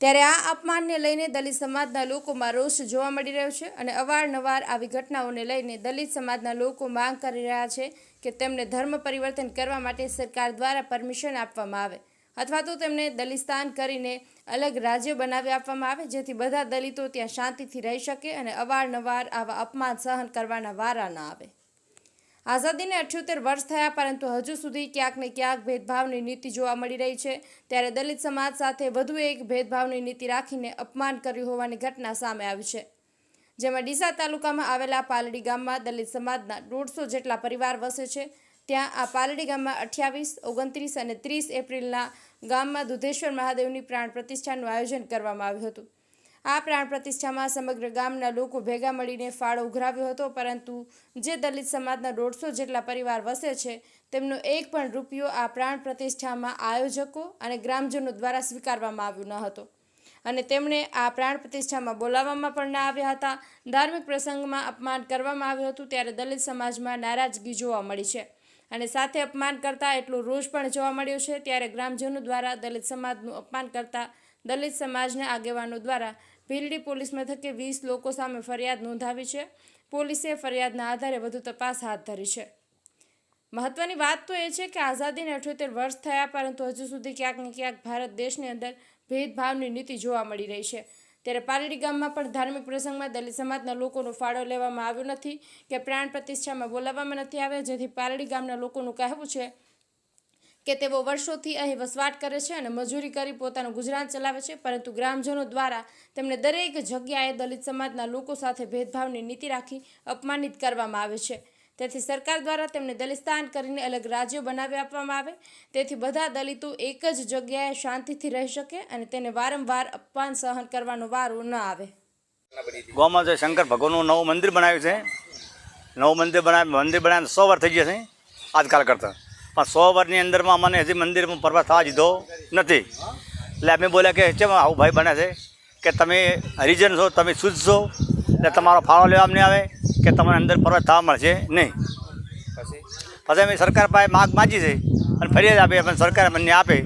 ત્યારે આ અપમાનને લઈને દલિત સમાજના લોકોમાં રોષ જોવા મળી રહ્યો છે અને અવારનવાર આવી ઘટનાઓને લઈને દલિત સમાજના લોકો માંગ કરી રહ્યા છે કે તેમને ધર્મ પરિવર્તન કરવા માટે સરકાર દ્વારા પરમિશન આપવામાં આવે અથવા તો તેમને દલિસ્તાન કરીને અલગ રાજ્ય બનાવી આપવામાં આવે, જેથી બધા દલિતો ત્યાં શાંતિથી રહી શકે અને અવારનવાર આવા અપમાન સહન કરવાના વારા ન આવે. આઝાદીને અઠ્યોતેર વર્ષ થયા, પરંતુ હજુ સુધી ક્યાંક ને ક્યાંક ભેદભાવની નીતિ જોવા મળી રહી છે. ત્યારે દલિત સમાજ સાથે વધુ એક ભેદભાવની નીતિ રાખીને અપમાન કર્યું હોવાની ઘટના સામે આવી છે. જેમાં ડીસા તાલુકામાં આવેલા પાલડી ગામમાં દલિત સમાજના દોઢસો જેટલા પરિવાર વસે છે. ત્યાં આ પાલડી ગામમાં અઠ્યાવીસ, ઓગણત્રીસ અને ત્રીસ એપ્રિલના ગામમાં દુધેશ્વર મહાદેવની પ્રાણ પ્રતિષ્ઠાનું આયોજન કરવામાં આવ્યું હતું. આ પ્રાણ પ્રતિષ્ઠામાં સમગ્ર ગામના લોકો ભેગા મળીને ફાળો ઉઘરાવ્યો હતો, પરંતુ જે દલિત સમાજના દોઢસો જેટલા પરિવાર વસે છે, તેમનો એક પણ રૂપિયો આ પ્રાણ પ્રતિષ્ઠામાં આયોજકો અને ગ્રામજનો દ્વારા સ્વીકારવામાં આવ્યો ન હતો. અને તેમણે આ પ્રાણ પ્રતિષ્ઠામાં બોલાવવામાં પણ ના આવ્યા હતા. ધાર્મિક પ્રસંગમાં અપમાન કરવામાં આવ્યું હતું, ત્યારે દલિત સમાજમાં નારાજગી જોવા મળી છે. અને સાથે અપમાન કરતા એટલું રોષ પણ જોવા મળ્યો છે. ત્યારે ગ્રામજનો દ્વારા દલિત સમાજનું અપમાન કરતા દલિત સમાજના આગેવાનો દ્વારા ભીલડી પોલીસ મથકે વીસ લોકો સામે ફરિયાદ નોંધાવી છે. પોલીસે ફરિયાદના આધારે વધુ તપાસ હાથ ધરી છે. મહત્વની વાત તો એ છે કે આઝાદીને અઠ્યોતેર વર્ષ થયા, પરંતુ હજુ સુધી ક્યાંક ને ક્યાંક ભારત દેશની અંદર ભેદભાવની નીતિ જોવા મળી રહી છે. ત્યારે પારડી ગામમાં પણ ધાર્મિક પ્રસંગમાં દલિત સમાજના લોકોનો ફાળો લેવામાં આવ્યો નથી કે પ્રાણ પ્રતિષ્ઠામાં બોલાવવામાં નથી આવ્યા. જેથી પારડી ગામના લોકોનું કહેવું છે કે તેઓ વર્ષોથી અહીં વસવાટ કરે છે અને મજૂરી કરી પોતાનું ગુજરાન ચલાવે છે. પરંતુ ગ્રામજનો દ્વારા તેમને દરેક જગ્યાએ દલિત સમાજના લોકો સાથે ભેદભાવની નીતિ રાખી અપમાનિત કરવામાં આવે છે. તેથી સરકાર દ્વારા તેમને દલિસ્તાન કરીને અલગ રાજ્યો બનાવી આપવામાં આવે. તેથી બધા દલિતો એક જ જગ્યાએ શાંતિથી રહી શકે અને તેને વારંવાર અપમાન સહન કરવાનો વારો ન આવે. ગામમાં જે શંકર ભગવાનનું નવું મંદિર બનાવ્યું છે, નવું મંદિર બનાવ્યું, મંદિર બનાવીને સો વર્ષ થઈ ગયા છે, આજકાલ કરતાં. પણ સો વર્ષની અંદરમાં મને હજી મંદિરમાં પરવા થવા દીધો નથી. એટલે અમે બોલ્યા કે ચેમ આવું ભાઈ બને છે, કે તમે હરિજન છો, તમે શુદ્ધ છો, એટલે તમારો ફાળો લેવામાં નહીં આવે. કે તમને અંદર પરત થવા મળશે? નહીં. પછી? અમે સરકાર પાસે માગ માગી છે અને ફરિયાદ આપે પણ સરકાર મને આપે.